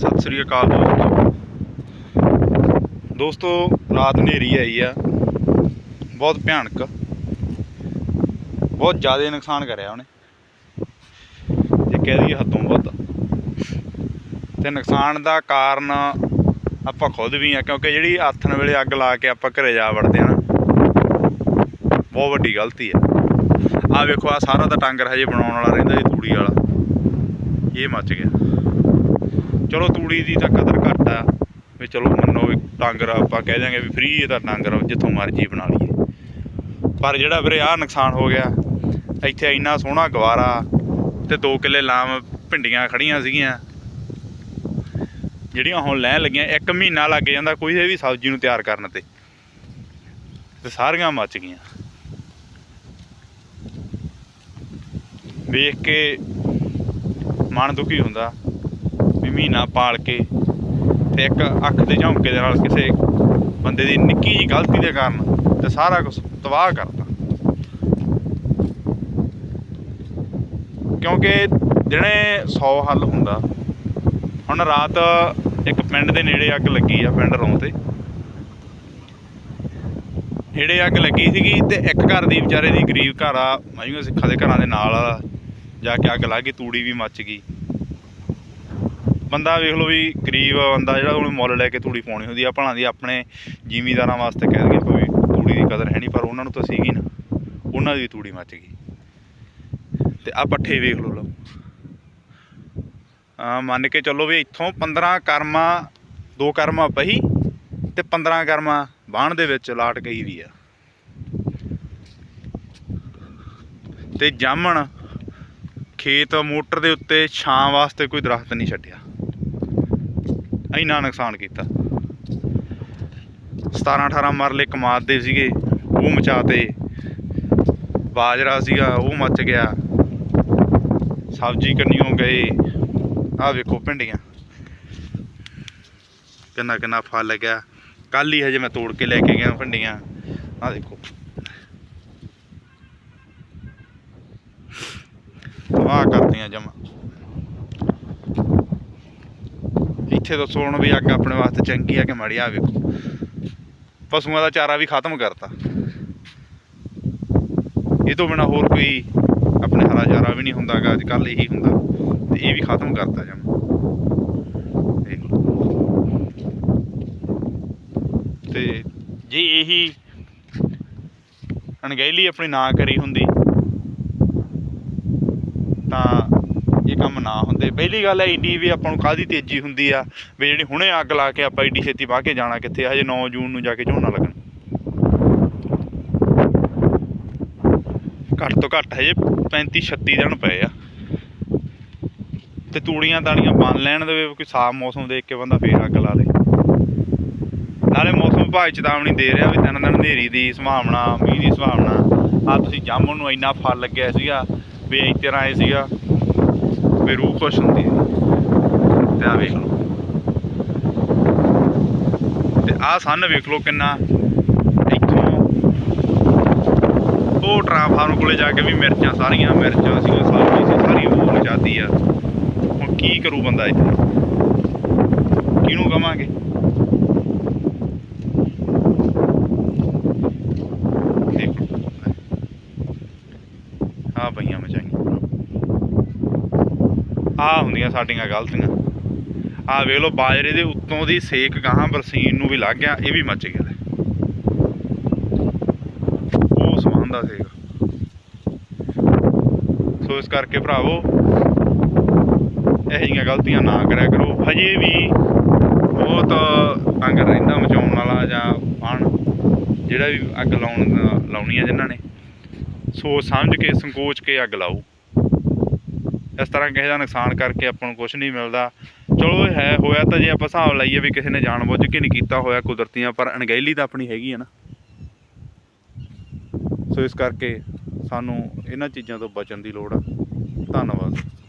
ਸਤਿ ਸ੍ਰੀ ਅਕਾਲ ਦੋਸਤੋ। ਦੋਸਤੋ, ਰਾਤ ਹਨੇਰੀ ਆਈ ਆ। ਬਹੁਤ ਭਿਆਨਕ। ਬਹੁਤ ਜ਼ਿਆਦਾ ਨੁਕਸਾਨ ਕਰਿਆ ਉਹਨੇ। ਜੇ ਕਹਿ ਦਈਏ ਹੱਦੋਂ ਵੱਧ। ਤੇ ਨੁਕਸਾਨ ਦਾ ਕਾਰਨ ਆਪਾਂ ਖੁਦ ਵੀ ਆ, ਕਿਉਂਕਿ ਜਿਹੜੀ ਆਥਣ ਵੇਲੇ ਅੱਗ ਲਾ ਕੇ ਆਪਾਂ ਘਰੇ ਜਾ ਵੜਦੇ ਆ ਨਾ, ਬਹੁਤ ਵੱਡੀ ਗਲਤੀ ਆ। ਆ ਵੇਖੋ ਆ ਸਾਰਾ ਤਾਂ ਟਾਂਗਰ ਹਜੇ ਬਣਾਉਣ ਵਾਲਾ ਰਹਿੰਦਾ ਜੀ ਤੂੜੀ ਵਾਲਾ। ਇਹ ਮੱਚ ਗਿਆ। ਚਲੋ ਤੂੜੀ ਦੀ ਤਾਂ ਕਦਰ ਘੱਟ ਆ, ਵੀ ਚਲੋ ਮੰਨੋ ਵੀ ਟਾਂਗਰ ਆਪਾਂ ਕਹਿ ਦਿਆਂਗੇ ਵੀ ਫ੍ਰੀ ਇਹਦਾ ਟਾਂਗਰ ਜਿੱਥੋਂ ਮਰਜ਼ੀ ਬਣਾ ਲਈਏ। ਪਰ ਜਿਹੜਾ ਵੀਰੇ ਆਹ ਨੁਕਸਾਨ ਹੋ ਗਿਆ, ਇੱਥੇ ਇੰਨਾ ਸੋਹਣਾ ਗਵਾਰਾ ਤੇ 2 ਕਿੱਲੇ ਲਾਮ ਭਿੰਡੀਆਂ ਖੜੀਆਂ ਸੀਗੀਆਂ, ਜਿਹੜੀਆਂ ਹੁਣ ਲੈਣ ਲੱਗੀਆਂ 1 ਮਹੀਨਾ ਲੱਗ ਜਾਂਦਾ ਕੋਈ ਵੀ ਸਬਜ਼ੀ ਨੂੰ ਤਿਆਰ ਕਰਨ ਤੇ। ਤੇ ਸਾਰੀਆਂ ਮੱਚ ਗਈਆਂ। ਵੇਖ ਕੇ ਮਨ ਦੁਖੀ ਹੁੰਦਾ। ਮਹੀਨਾ ਪਾਲ ਕੇ ਤੇ ਇੱਕ ਅੱਖ ਦੇ ਝੌਂਕੇ ਦੇ ਨਾਲ ਕਿਸੇ ਬੰਦੇ ਦੀ ਨਿੱਕੀ ਜਿਹੀ ਗਲਤੀ ਦੇ ਕਾਰਨ ਤੇ ਸਾਰਾ ਕੁਝ ਤਬਾਹ ਕਰਤਾ। ਕਿਉਂਕਿ ਜਿਹੜੇ 100 ਹੱਲ ਹੁੰਦਾ। ਹੁਣ ਰਾਤ ਇੱਕ ਪਿੰਡ ਦੇ ਨੇੜੇ ਅੱਗ ਲੱਗੀ ਆ ਪਿੰਡ ਰੋਂ ਤੇ। ਨੇੜੇ ਅੱਗ ਲੱਗੀ ਸੀਗੀ ਤੇ ਇੱਕ ਘਰ ਦੀ ਵਿਚਾਰੇ ਦੀ ਗਰੀਬ ਘਰ ਆ ਮਾਈਆਂ ਸਿੱਖਾਂ ਦੇ ਘਰਾਂ ਦੇ ਨਾਲ ਜਾ ਕੇ ਅੱਗ ਲੱਗ ਗਈ, ਤੂੜੀ ਵੀ ਮੱਚ ਗਈ। ਬੰਦਾ ਵੇਖ ਲਓ ਵੀ ਗਰੀਬ ਬੰਦਾ ਜਿਹੜਾ ਉਹਨੂੰ ਮੁੱਲ ਲੈ ਕੇ ਤੂੜੀ ਪਾਉਣੀ ਹੁੰਦੀ ਆ, ਭਲਾਂ ਦੀ ਆਪਣੇ ਜ਼ਿਮੀਦਾਰਾਂ ਵਾਸਤੇ ਕਹਿ ਦਈਏ ਕੋਈ ਤੂੜੀ ਦੀ ਕਦਰ ਹੈ ਨਹੀਂ, ਪਰ ਉਹਨਾਂ ਨੂੰ ਤਾਂ ਸੀਗੀ ਨਾ, ਉਹਨਾਂ ਦੀ ਤੂੜੀ ਮੱਚ ਗਈ। ਤੇ ਆ ਪੱਠੇ ਵੇਖ ਲਓ ਲਓ। ਆ ਮੰਨ ਕੇ ਚੱਲੋ ਵੀ ਇੱਥੋਂ 15 ਕਰਮਾ, ਦੋ ਕਰਮਾ ਪਹੀ ਤੇ 15 ਕਰਮਾ ਬਾਣ ਦੇ ਵਿੱਚ ਲਾਟ ਗਈ ਵੀ ਆ। ਤੇ ਜਾਮਣ ਖੇਤ ਮੋਟਰ ਦੇ ਉੱਤੇ ਛਾਂ ਵਾਸਤੇ ਕੋਈ ਦਰਖਤ ਨਹੀਂ ਛੱਡਿਆ। ਇੰਨਾ ਨੁਕਸਾਨ ਕੀਤਾ। 17 18 ਮਰਲੇ ਕਮਾਦ ਦੇ ਸੀਗੇ, ਉਹ ਮਚਾਤੇ ਬਾਜਰਾ ਸੀਗਾ, ਉਹ ਮੱਚ ਗਿਆ। ਸਬਜ਼ੀ ਕੰਨੀਓ ਗਏ। ਆਹ ਵੇਖੋ ਭਿੰਡੀਆਂ। ਕਿੰਨਾ ਕਿੰਨਾ ਫਲ ਲੱਗਿਆ। ਕੱਲ ਹੀ ਹਜੇ ਮੈਂ ਤੋੜ ਕੇ ਲੈ ਕੇ ਗਿਆ ਭਿੰਡੀਆਂ। ਆਹ ਦੇਖੋ। ਤਬਾਹ ਕਰਦੀਆਂ ਜਮਾ। ਇੱਥੇ ਦੱਸੋ ਹੁਣ ਵੀ ਅੱਗ ਆਪਣੇ ਵਾਸਤੇ ਚੰਗੀ ਆ ਕਿ ਮਾੜੀ ਆ ਵੇਖੋ। ਪਸ਼ੂਆਂ ਦਾ ਚਾਰਾ ਵੀ ਖਤਮ ਕਰਤਾ। ਇਹ ਤੋਂ ਬਿਨਾ ਹੋਰ ਕੋਈ ਆਪਣੇ ਹਰਾ ਚਾਰਾ ਵੀ ਨਹੀਂ ਹੁੰਦਾਗਾ ਅੱਜ ਕੱਲ ਇਹੀ ਹੁੰਦਾ। ਤੇ ਇਹ ਵੀ ਖਤਮ ਕਰਤਾ ਜਮਾ। ਤੇ ਜੇ ਇਹੀ ਅਣਗਹਿਲੀ ਆਪਣੀ ਨਾ ਕਰੀ ਹੁੰਦੀ, ਤਾਂ ਨਾ ਪਹਿਲੀ ਗੱਲ ਹੈ ਇੰਨੀ ਵੀ ਆਪਾਂ ਨੂੰ ਕਾਹਦੀ ਤੇਜ਼ੀ ਹੁੰਦੀ ਆ ਵੀ ਜਿਹੜੀ ਹੁਣੇ ਅੱਗ ਲਾ ਕੇ ਆਪਾਂ ਏਡੀ ਛੇਤੀ ਵਾਹ ਕੇ ਜਾਣਾ ਕਿੱਥੇ ਆ? ਹਜੇ 9 ਜੂਨ ਨੂੰ ਜਾ ਕੇ ਝੋਨਾ ਲੱਗਣਾ। ਘੱਟ ਤੋਂ ਘੱਟ ਹਜੇ 35 36 ਦਿਨ ਪਏ ਆ। ਤੇ ਤੂੜੀਆਂ ਤਾੜੀਆਂ ਬਣ ਲੈਣ ਦੇ ਕੋਈ ਸਾਫ਼ ਮੌਸਮ ਦੇਖ ਕੇ ਬੰਦਾ ਫੇਰ ਅੱਗ ਲਾ ਲੇ। ਨਾਲੇ ਮੌਸਮ ਵਿਭਾਗ ਚੇਤਾਵਨੀ ਦੇ ਰਿਹਾ ਵੀ ਤਿੰਨ ਦਿਨ ਹਨੇਰੀ ਦੀ ਸੰਭਾਵਨਾ, ਮੀਂਹ ਦੀ ਸੰਭਾਵਨਾ। ਆ ਤੁਸੀਂ ਜਾਮਣ ਨੂੰ ਇੰਨਾ ਫਲ ਲੱਗਿਆ ਸੀਗਾ, ਵੀ ਇਸ ਤਰ੍ਹਾਂ ਇਹ ਸੀਗਾ। ਵੀ ਰੂਹ ਖੁਸ਼ ਹੁੰਦੀ ਹੈ। ਤੇ ਆ ਵੇਖ ਲਓ। ਤੇ ਆ ਸੰਨ ਵੇਖ ਲਓ ਕਿੰਨਾ ਇੱਥੋਂ ਉਹ ਟਰਾਫਾਰਮ ਕੋਲੇ ਜਾ ਕੇ ਵੀ ਮਿਰਚਾਂ ਸਾਰੀਆਂ, ਮਿਰਚਾਂ ਸੀਗੀਆਂ ਸਾਰੀ ਸੀ, ਸਾਰੀ ਉਹ ਨਜਾਦੀ ਆ। ਹੁਣ ਕੀ ਕਰੂ ਬੰਦਾ ਇੱਥੇ? ਕਿਹਨੂੰ ਕਵਾਂਗੇ ਦੇਖੋ ਆ ਪਈਆਂ ਮਚਾਈਆਂ ਆਹ ਹੁੰਦੀਆਂ ਸਾਡੀਆਂ ਗਲਤੀਆਂ। ਆਹ ਵੇਖ ਲਓ, ਬਾਜਰੇ ਦੇ ਉੱਤੋਂ ਦੀ ਸੇਕ ਗਾਹਾਂ ਬਰਸੀਨ ਨੂੰ ਵੀ ਲੱਗ ਗਿਆ, ਇਹ ਵੀ ਮੱਚ ਗਿਆ। ਉਹ ਸਮਾਨ ਦਾ ਸੇਕ। ਸੋ ਇਸ ਕਰਕੇ ਭਰਾਵੋ, ਇਹ ਜਿਹੀਆਂ ਗਲਤੀਆਂ ਨਾ ਕਰਿਆ ਕਰੋ। ਹਜੇ ਵੀ ਬਹੁਤ ਅੰਗ ਰਹਿੰਦਾ ਮਚਾਉਣ ਵਾਲਾ ਜਾਂ ਪਾਣ ਜਿਹੜਾ ਵੀ ਅੱਗ ਲਾਉਣ, ਲਾਉਣੀ ਆ ਜਿਨ੍ਹਾਂ ਨੇ। ਸੋਚ ਸਮਝ ਕੇ, ਸੰਕੋਚ ਕੇ ਅੱਗ ਲਾਓ। ਇਸ ਤਰ੍ਹਾਂ ਕਿਸੇ ਦਾ ਨੁਕਸਾਨ ਕਰਕੇ ਆਪਾਂ ਨੂੰ ਕੁਝ ਨਹੀਂ ਮਿਲਦਾ। ਚਲੋ ਇਹ ਹੈ, ਹੋਇਆ ਤਾਂ ਜੇ ਆਪਾਂ ਹਿਸਾਬ ਲਾਈਏ ਵੀ ਕਿਸੇ ਨੇ ਜਾਣਬੁੱਝ ਕੇ ਨਹੀਂ ਕੀਤਾ ਹੋਇਆ ਕੁਦਰਤੀਆਂ, ਪਰ ਅਣਗਹਿਲੀ ਤਾਂ ਆਪਣੀ ਹੈਗੀ ਹੈ ਨਾ। ਸੋ ਇਸ ਕਰਕੇ ਸਾਨੂੰ ਇਹਨਾਂ ਚੀਜ਼ਾਂ ਤੋਂ ਬਚਣ ਦੀ ਲੋੜ ਆ। ਧੰਨਵਾਦ।